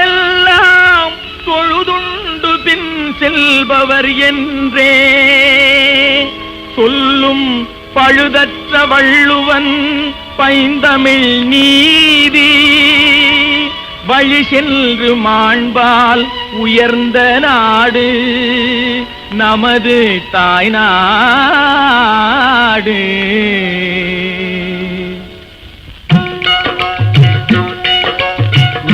தொழுதெல்லாம் தொழுதுண்டு பின் செல்பவர் என்றே. சொல்லும் பழுதற்ற வள்ளுவன் பைந்தமிழ் நீதி. வழி சென்று மாண்பால் உயர்ந்த நாடு நமது தாய் நாடு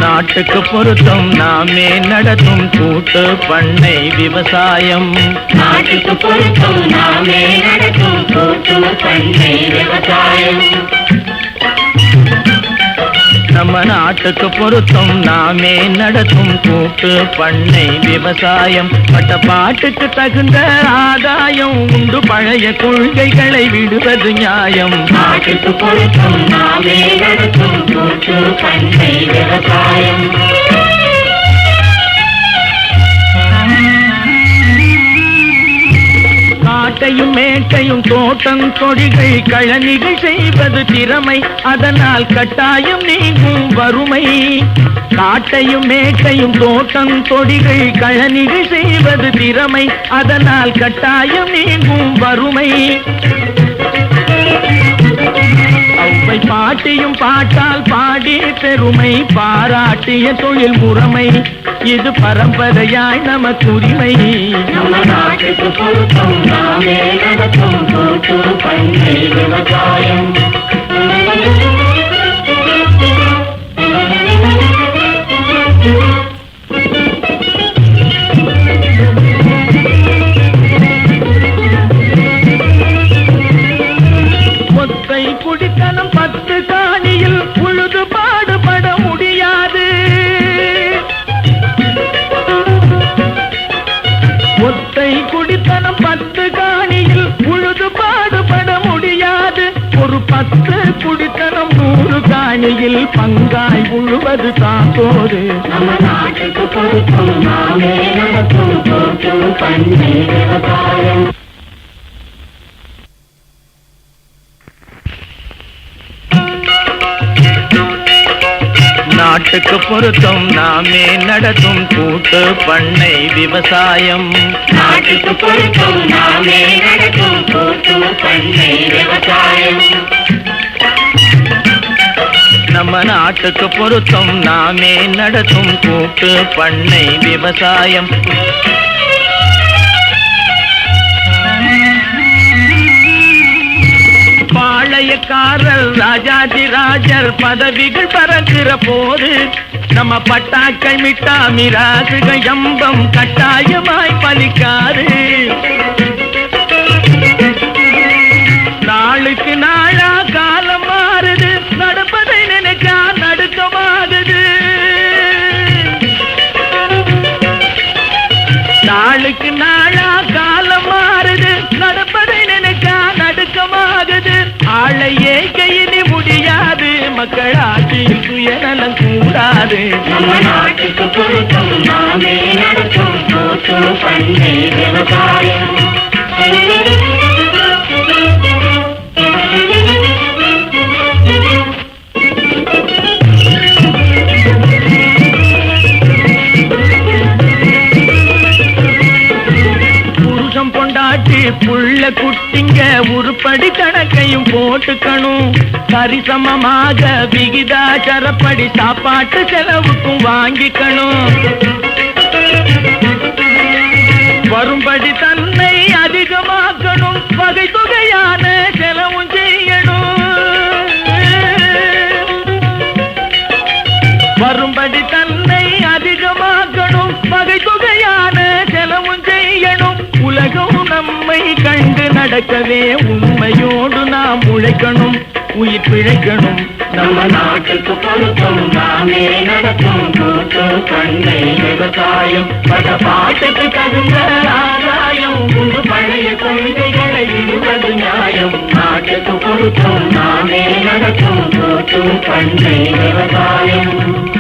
நாட்டுக்கு பொருத்தம் நாமே நடத்தும் கூட்டு பண்ணை விவசாயம். நாட்டுக்கு பொருத்தம் நாமே நடத்தும் கூட்டு பண்ணை விவசாயம். நம்ம நாட்டுக்கு பொருத்தம் நாமே நடத்தும் கூட்டு பண்ணை விவசாயம். பட்ட பாட்டுக்கு தகுந்த ஆதாயம் உண்டு பழைய கொள்கைகளை விடுவது நியாயம். நாட்டுக்கு பொருத்தம் நாமே நடத்தும் கூட்டு பண்ணை விவசாயம் காட்டையும் மேட்டையும் தோட்டம் கொடிகள் கழனிகள் செய்வது திறமை. அதனால் கட்டாயம் நீங்கும் வறுமை. காட்டையும் மேட்டையும் தோட்டம் கொடிகள் கழனிகள் செய்வது திறமை. அதனால் கட்டாயம் நீங்கும் வறுமை. பாட்டியும் பாட்டால் பாடி பெருமை பாராட்டிய தொழில் முறைமை. இது பரம்பரையாய் நமக்கு உரிமை நம்ம நாட்டுக்கு பொருத்தம் நாமே நடத்தும் விவசாயம். நூறு காணியில் பங்காய் உழுவது தாங்கோடு நம்ம நாட்டுக்கு பொருத்தம் நாமே நடத்தும் கூட்டு பண்ணை விவசாயம். நாட்டுக்கு பொருத்தம் நாமே நடத்தும் கூட்டு பண்ணை விவசாயம். நாட்டுக்கு பொருத்தம் நாமே நடத்தும் கூட்டு பண்ணை விவசாயம். நம்ம நாட்டுக்கு பொருத்தம். நாமே நடத்தும் கூட்டு பண்ணை விவசாயம். பாளையக்காரர் ராஜாதி ராஜர் பதவிகள் பறக்கிற போது நம்ம பட்டாக்கள் மிட்டா மிராசுகள் எம்பம் கட்டாயமாய் பலிக்காது. நாளுக்கு நாளா காலம் மாறுது. நடப்பதை நினைச்சா நடுக்கமாகுது. ஆளையே கையினி முடியாது. மக்கள் ஆட்சியில் சுயநலம் கூடாது. நம்ம நாட்டுக்கு பொருத்தம் நாமே நடக்கும் கூட்டு விவசாயம். குட்டிங்க உருப்படி கணக்கையும் போட்டுக்கணும். சரிசமமாக விகிதாச்சரப்படி சாப்பாட்டு செலவுக்கும் வாங்கிக்கணும். கண்டு நடக்கவே உண்மையோடு நாம் உழைக்கணும் உயிர் பிழைக்கணும். நம்ம நாட்டுக்கு பொருத்தம் நாமே நடக்கும். கண்ணை விவசாயம். பட பாட்டுக்கு தகுந்த ஆதாயம். உண்டு பழைய கொள்கைகளை இருப்பது நியாயம். நாட்டுக்கு பொருத்தம் நாமே நடக்கும். கண்ணை விவசாயம்.